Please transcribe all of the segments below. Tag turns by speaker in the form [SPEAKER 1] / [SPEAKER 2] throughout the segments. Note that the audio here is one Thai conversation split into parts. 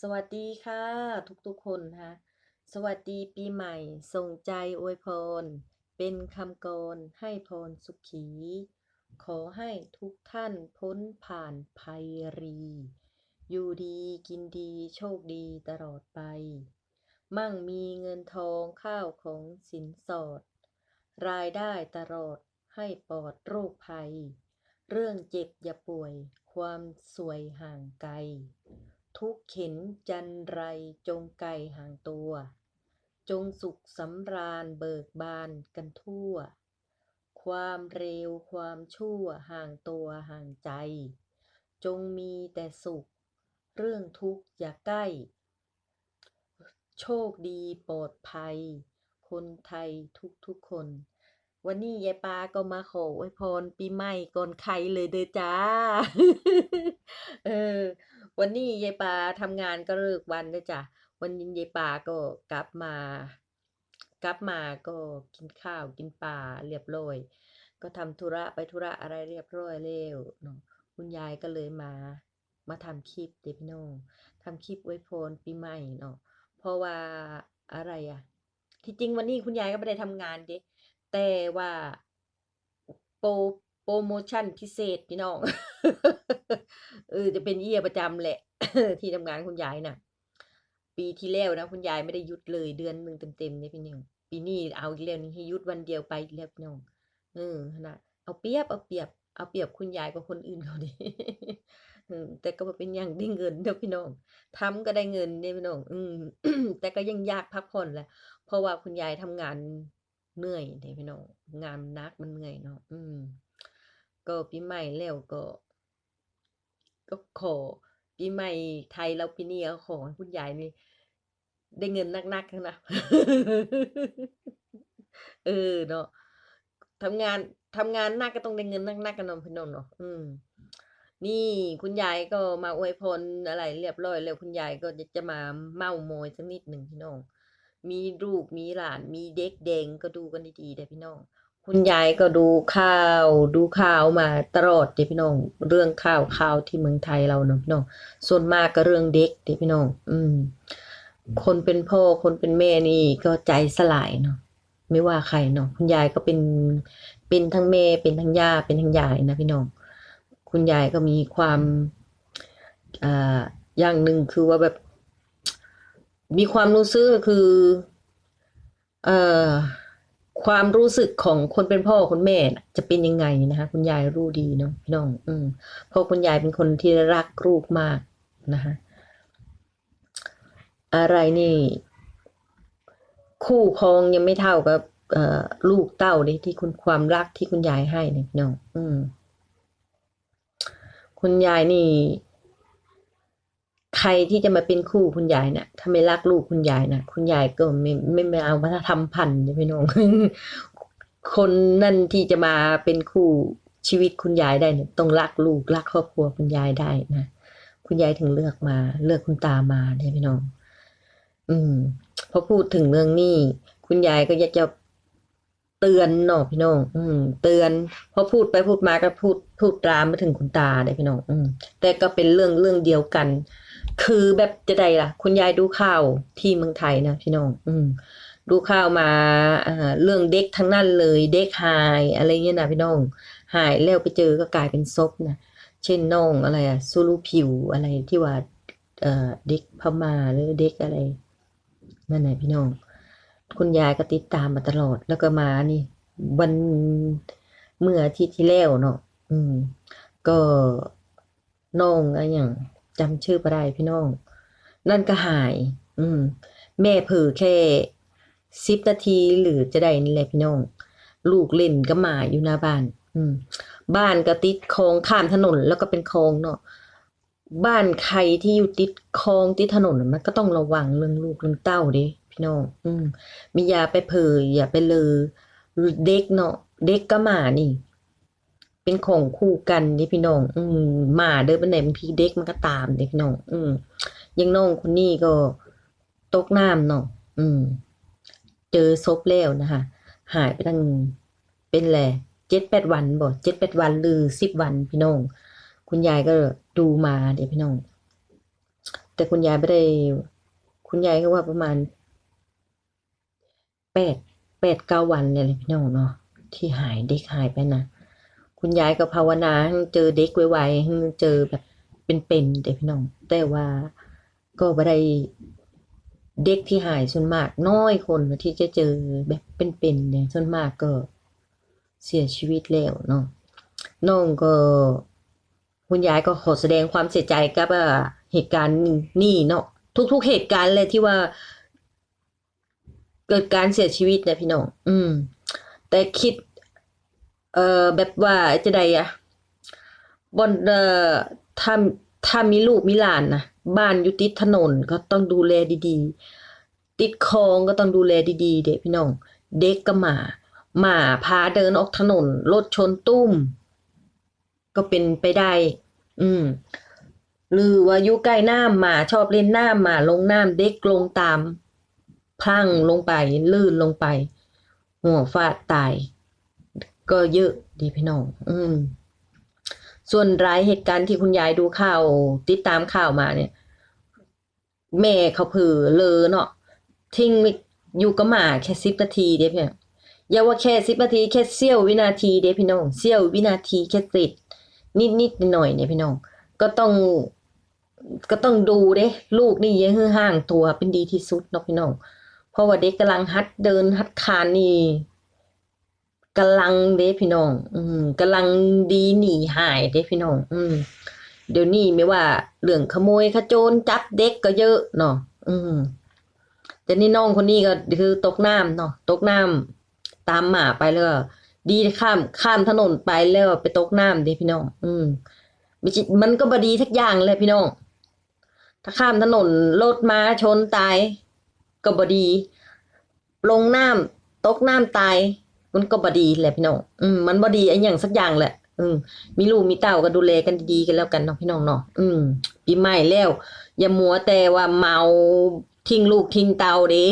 [SPEAKER 1] สวัสดีค่ะ ทุกๆคนนะคะสวัสดีปีใหม่ ส่งใจอวยพร เป็นคำกรให้พรสุขี ขอให้ทุกท่านพ้นผ่านภัยรี อยู่ดีกินดีโชคดีตลอดไป มั่งมีเงินทองข้าวของสินสอด รายได้ตลอดให้ปลอดโรคภัย เรื่องเจ็บอย่าป่วย ความสวยห่างไกล ทุกข์เข็นจันไรจงไกลห่างตัว จงสุขสำราญเบิกบานกันทั่ว ความเร็วความชั่วห่างตัวห่างใจ จงมีแต่สุข เรื่องทุกข์อย่าใกล้ โชคดีปลอดภัย คนไทยทุกๆคน วันนี้ยายปาก็มาขออวยพรปีใหม่ก่อนใครเลยเด้อจ้า เออ วันนี้ยายปาทำงานก็เลิกวันเด้อจ้ะ วันนี้ยายปาก็กลับมา กลับมาก็กินข้าวกินปลาเรียบร้อย ก็ทำธุระไปธุระอะไรเรียบร้อยแล้วเนาะคุณยายก็เลยมา มาทำคลิปเดพี่น้องทำคลิปอวยพรปีใหม่เนาะ เพราะว่าอะไรอะที่จริงวันนี้คุณยายก็ไม่ได้ทำงานเด้แต่ว่าโป โปรโมชั่นพิเศษพี่น้อง เออจะเป็นเยี่ยประจำแหละ ที่ทำงานคุณยายน่ะ ปีที่แล้วนะคุณยายไม่ได้หยุดเลยเดือนหนึ่งเต็มๆเนี่ยพี่น้องปีนี้เอาอีกแล้วนี่ให้หยุดวันเดียวไปแล้วพี่น้องเออนะเอาเปรียบเอาเปรียบเอาเปรียบคุณยายกว่าคนอื่นเขาดิแต่ก็เป็นหยังได้เงินเด้อพี่น้องทำก็ได้เงินเด้พี่น้อง อืมแต่ก็ยังยากพักผ่อนแหละเพราะว่าคุณยายทำงานเหนื่อยเด้พี่น้องงานนักมันเหนื่อยเนาะอืม ก็ปีใหม่แล้วก็ ก็ขอปีใหม่ไทยแล้วปีนี้ก็ขอให้คุณยายนี่ได้เงินนักๆนะ เออเนาะทำงานทำงานหนักก็ต้องได้เงินนักๆกันเนาะพี่น้องเนาะอืม นี่คุณยายก็มาอวยพรอะไร เรียบร้อยแล้วคุณยายก็จะจะมาเมาโมยสักนิดหนึ่งพี่น้อง มีลูกมีหลาน มีเด็กแดงก็ดูกันดีๆเด้พี่น้อง คุณยายก็ดูข่าวดูข่าวมาตลอดเด้อพี่น้อง เรื่องข่าวข่าวที่เมืองไทยเราเนาะพี่น้องส่วนมากก็เรื่องเด็กเด้อพี่น้อง อืม คนเป็นพ่อคนเป็นแม่นี่ก็ใจสลายเนาะไม่ว่าใครเนาะคุณยายก็เป็นเป็นทั้งแม่เป็นทั้งย่าเป็นทั้งยายนะพี่น้อง คุณยายก็มีความอ่าอย่างหนึ่งคือว่าแบบ มีความรู้สึกคือ เอ่อ ความรู้สึกของคนเป็นพ่อคนแม่จะเป็นยังไงนะคะคุณยายรู้ดีเนาะพี่น้อง อืมเพราะคุณยายเป็นคนที่รักลูกมากนะคะอะไรนี่ คู่ครองยังไม่เท่ากับลูกเต้านี่ที่คุณความรักที่คุณยายให้เนี่ยพี่น้อง อืม คุณยายนี่ ใครที่จะมาเป็นคู่คุณยายน่ะถ้าไม่รักลูกคุณยายน่ะ คุณยายก็ไม่ไม่ไม่เอามาทำพันธุ์พี่น้องคนนั่นที่จะมาเป็นคู่ชีวิตคุณยายได้เนี่ยต้องรักลูกรักครอบครัวคุณยายได้นะคุณยายถึงเลือกมา เลือกคุณตามาเนี่ยพี่น้อง อืมพอพูดถึงเรื่องนี้คุณยายก็อยากจะเตือนเนาะพี่น้อง อืม เตือนพอพูดไปพูดมาก็พูดพูดตามมาถึงคุณตาเลยพี่น้อง อืม แต่ก็เป็นเรื่องเรื่องเดียวกัน คือแบบจะได้ล่ะ คุณยายดูข่าวที่เมืองไทยนะพี่น้อง อืม ดูข่าวมาเรื่องเด็กทั้งนั้นเลย เด็กหายอะไรเงี้ยนะพี่น้อง หายแล้วไปเจอก็กลายเป็นศพนะเช่นน้องอะไรอะซูรุผิวอะไรที่ว่าเอ่อเด็กพม่าหรือเด็กอะไรนั่นแหละพี่น้อง คุณยายก็ติดตามมาตลอดแล้วก็มานี่ วันเมื่อทิตย์ที่แล้วเนาะอืม ก็น้องอะไรอย่าง จำชื่อบ่ได้พี่น้อง นั่นก็หาย อืม แม่เผลอแค่สิบนาทีหรือจะได้นี่แหละพี่น้อง ลูกเล่นก็หมาอยู่หน้าบ้าน อืม บ้านก็ติดคลองข้ามถนนแล้วก็เป็นคลองเนาะบ้านใครที่อยู่ติดคลองติดถนนมันก็ต้องระวังเรื่องลูกเรื่องเต้าด้พี่น้อง อืมมียาไปเผยอย่าไปเลอเด็กเนาะเด็กก็หมานี่ เป็นของคู่กันนี่พี่น้อง อืมหมาเดินไปไหนบางทีเด็กมันก็ตามเด็กพี่น้อง อืมอยังน้องคนนี้ก็ตกน้ำเนาะอืม เจอศพแล้วนะคะ หายไปตั้งเป็นแหละเจ็ดแปดวันบ่เจ็ดแปดวันหรือสิบวันพี่น้อง คุณยายก็ดูมาเดี๋ยวพี่น้อง แต่คุณยายไม่ได้ คุณยายก็ว่าประมาณแปดแปดเก้าวันเนี่ยพี่น้องเนาะที่หายเด็กหายไปนะ คุณยายก็ภาวนาให้เจอเด็กไวๆให้เจอแบบเป็นๆเด็กพี่น้อง แต่ว่าก็ไม่ได้เด็กที่หายส่วนมากน้อยคนที่จะเจอแบบเป็นๆเนี่ยส่วนมากก็เสียชีวิตแล้วเนาะน้องก็ คุณยายก็ขอแสดงความเสียใจกับเหตุการณ์นี่เนาะทุก ๆ เหตุการณ์เลยที่ว่า เกิดการเสียชีวิตนะพี่น้อง อืม แต่คิด เอ่อแบบว่าจะใดอะบนเอ่อถ้าถ้ามีลูกมีหลานนะบ้านอยู่ติดถนนก็ต้องดูแลดีๆ ติดคลองก็ต้องดูแลดีๆ เด็กพี่น้อง เด็กก็หมาหมาพาเดินออกถนนรถชนตุ้ม ก็เป็นไปได้ อืมหรือว่าอยู่ใกล้น้ำหมาชอบเล่นน้ำหมาลงน้ำเด็กลงตามพลังลงไปลื่นลงไป หัวฟาดตาย ก็เยอะดีพี่น้อง อืม ส่วนรายเหตุการณ์ที่คุณยายดูข่าว ติดตามข่าวมาเนี่ย แม่เขาเผลอเลอเนาะทิ้งอยู่กับหมาแค่สิบนาทีเด้พี่น้องอย่าว่าแค่สิบนาทีแค่เสี้ยววินาทีเด้พี่น้องเสี้ยววินาทีแค่ติดนิดนิดหน่อยเนี่ยพี่น้อง ก็ต้อง ก็ต้องดูเด้ลูกนี่ยังห้ห่างตัวเป็นดีที่สุดเนาะพี่น้อง เพราะว่าเด็กกำลังหัดเดินหัดคานนี่ กำลังเด้พี่น้อง อืมกำลังดีหนีหายเด้พี่น้อง อืม เดี๋ยวนี้ไม่ว่าเรื่องขโมยขโจรจับเด็กก็เยอะเนาะอืมแต่นี่น้องคนนี้ก็คือตกน้ำเนาะตกน้ำตามหมาไปแล้วดีข้ามข้ามถนนไปแล้วไปตกน้ำเด้พี่น้อง อืมมันก็บดีทักอย่างเลยพี่น้อง ถ้าข้ามถนนรถมาชนตายก็บดี ลงน้ำตกน้ำตาย มันก็บดีแหละพี่น้องอืมมันบดีไอ้อย่างสักอย่างแหละ อืมมีลูกมีเต้าก็ดูแลกันดีๆกันแล้วกันเนาะพี่น้องเนาะอืมปีใหม่แล้ว อย่ามัวแต่ว่าเมาทิ้งลูกทิ้งเต้าเด้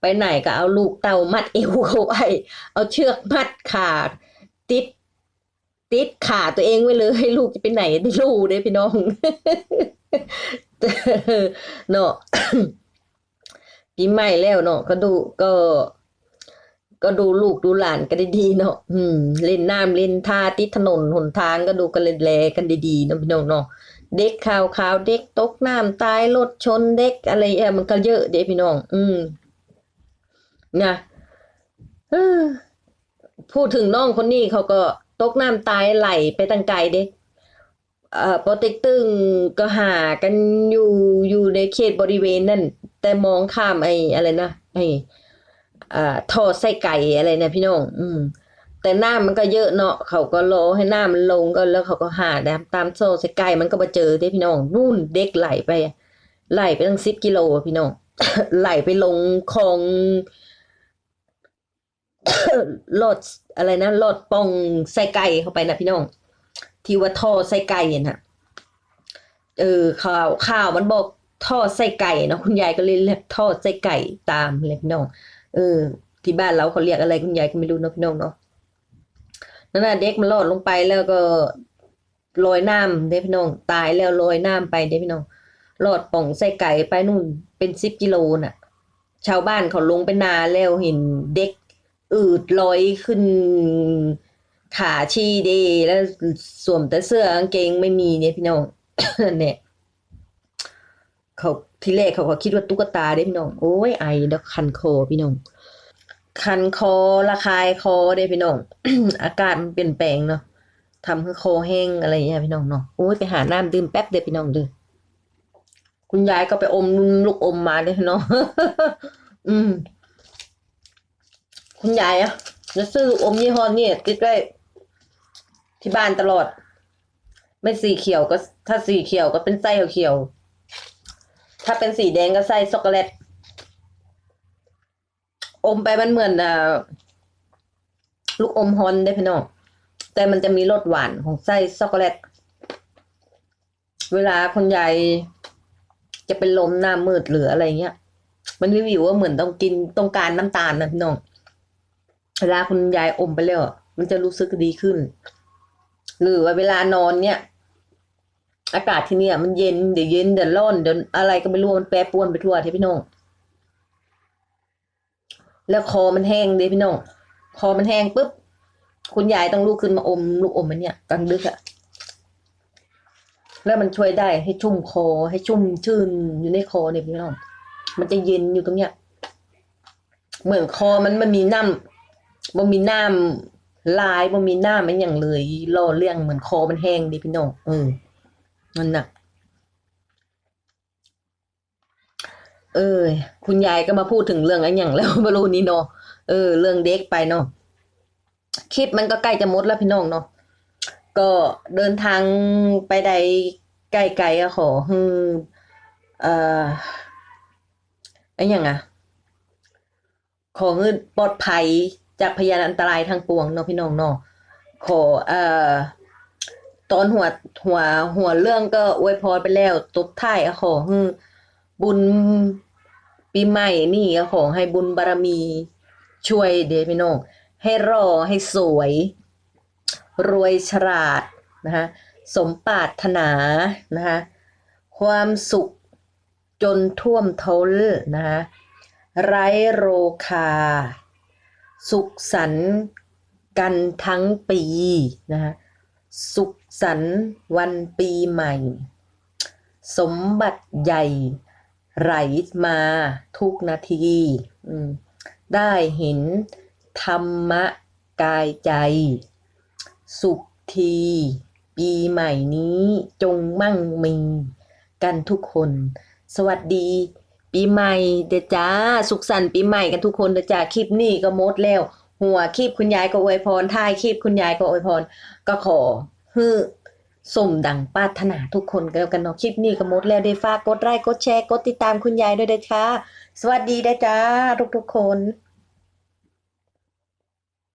[SPEAKER 1] ไปไหนก็เอาลูกเต้ามัดเอวเขาไว้เอาเชือกมัดขาติดติดขาตัวเองไว้เลยให้ลูกจะไปไหนไม่รู้เด้พี่น้องเนาะปีใหม่แล้วเนาะก็ดูก็ ก็ดูลูกดูหลานกันดีๆเนาะอืม เล่นน้ำเล่นท่าติดถนนหนทางก็ดูกันแลกันดีๆเนาะพี่น้องเนาะเด็กข่าวข่าวเด็กตกน้ำตายรถชนเด็กอะไรเงี้ยมันก็เยอะเด้พี่น้อง อืมนะพูดถึงน้องคนนี้เขาก็ตกน้ำตายไหลไปตั้งไกลเด็กเอ่อปอต็กตึงก็หากันอยู่อยู่ในเขตบริเวณนั่นแต่มองข้ามไอ้อะไรนะไอ้ อ่าท่อไส้ไก่อะไรเนะพี่น้องอืมแต่หน้ำมันก็เยอะเนาะเขาก็รอให้หน้ำมันลงก็แล้วเขาก็หาตามโซ่ไส้ไก่มันก็มาเจอเด้พี่น้องนู่นเด็กไหลไปไหลไปตั้งสิบกิโลพี่น้องไหลไปลงคลองลอดอะไรนะลอดปองไส้ไก่เข้าไปนะพี่น้องที่ว่าท่อไส้ไก่เนี่ยนะเออข่าวข่าวมันบอกท่อไส้ไก่เนาะคุณยายก็เลยเรียกท่อไส้ไก่ตามเลยพี่น้อง เออ ที่บ้านเราเขาเรียกอะไรคุณยายก็ไม่รู้นะพี่น้องเนาะนั่นน่ะเด็กมันลอดลงไปแล้วก็ลอยน้ำเด้พี่น้อง ตายแล้วลอยน้ำไปเด้พี่น้องลอดป่องไส้ไก่ไปนู่นเป็นสิบกิโลน่ะ ชาวบ้านเขาลงไปนาแล้วเห็นเด็กอืดลอยขึ้นขาชีเดแล้วสวมแต่เสื้อกางเกงไม่มีเนี่ยพี่น้องเนี่ย เขาทีแรกเขาก็คิดว่าตุ๊กตาเด้พี่น้องโอ้ยไอแล้วคันคอพี่น้องคันคอระคายคอเด้พี่น้อง อากาศมันเปลี่ยนแปลงเนาะทำให้คอแห้งอะไรอย่างเงี้ยพี่น้องเนาะโอ้ยไปหาน้ำดื่มแป๊บเดียวพี่น้องเด้อคุณยายก็ไปอมลูกอมมาเด้พี่น้องอืม คุณยายอะจะซื้ออมยี่ห้อนี่ติดไว้ที่บ้านตลอด ไม่สีเขียวก็ ถ้าสีเขียวก็เป็นไส้เขียว ถ้าเป็นสีแดงก็ไส้ช็อกโกแลต อมไปมันเหมือนอลูกอมฮอนได้พี่น้อง แต่มันจะมีรสหวานของไส้ช็อกโกแลต เวลาคุณยายจะเป็นลมหน้ามืดหรืออะไรเงี้ย มันวิวว่าเหมือนต้องกินต้องการน้ำตาลนะพี่น้อง เวลาคุณยายอมไปแล้วมันจะรู้สึกดีขึ้น หรือว่าเวลานอนเนี่ย อากาศที่เนี่ย มันเย็นเดี๋ยวเย็นเดี๋ยวร้อนเดี๋ยวอะไรก็ไม่รู้มันแปรปรวนไปทั่วที่พี่น้องแล้วคอมันแห้งเด้พี่น้องคอมันแห้งปุ๊บคุณยายต้องลุกขึ้นมาอมลูกอมมันเนี่ยกลางดึกอะแล้วมันช่วยได้ให้ชุ่มคอให้ชุ่มชื่นอยู่ในคอเนี่ยพี่น้องมันจะเย็นอยู่ตรงเนี้ยเหมือนคอมันมันมีน้ำมันมีน้ำลายมันมีน้ำมันอย่างเลยล่อเรื่องเหมือนคอมันแห้งดิพี่น้องเออ มันน่ะเออ คุณยายก็มาพูดถึงเรื่องอันอย่างแล้วไม่รู้นี้เนาะเออ เรื่องเด็กไปเนาะคลิปมันก็ใกล้จะหมดแล้วพี่น้องเนาะก็เดินทางไปใดไกลๆอะขอฮือเอ่อไอ้อย่างอะขอให้ปลอดภัยจากพยานอันตรายทางปวงเนาะพี่น้องเนาะขอเอ่อ ตอนหัวหัวหัวเรื่องก็อวยพรไปแล้วตบท้ายอะขอให้บุญปีใหม่นี่ขอให้บุญบารมีช่วยเดพี่น้องให้รอให้สวย รวยฉลาดนะคะสมปรารถนานะคะความสุขจนท่วมท้นนะคะไร้โรคา สุขสันต์กันทั้งปีนะคะ สุขสันต์วันปีใหม่ สมบัติใหญ่ ไหลมาทุกนาที ได้เห็นธรรมะกายใจ สุขที ปีใหม่นี้จงมั่งมีกันทุกคน สวัสดี ปีใหม่เดจ้า สุขสันต์ปีใหม่กันทุกคนเดจ้าคลิปนี้ก็หมดแล้ว หัวคีบคุณยายก็อวยพรท้ายคีบคุณยายก็อวยพร ก็ขอฮือสมดังปรารถนาทุกคนก็แล้วกันเนาะคลิปนี้ก็หมดแล้วได้ฝากกดไลค์กดแชร์กดติดตามคุณยายด้วยเด้อค่ะ สวัสดีเด้จ้าทุกๆคน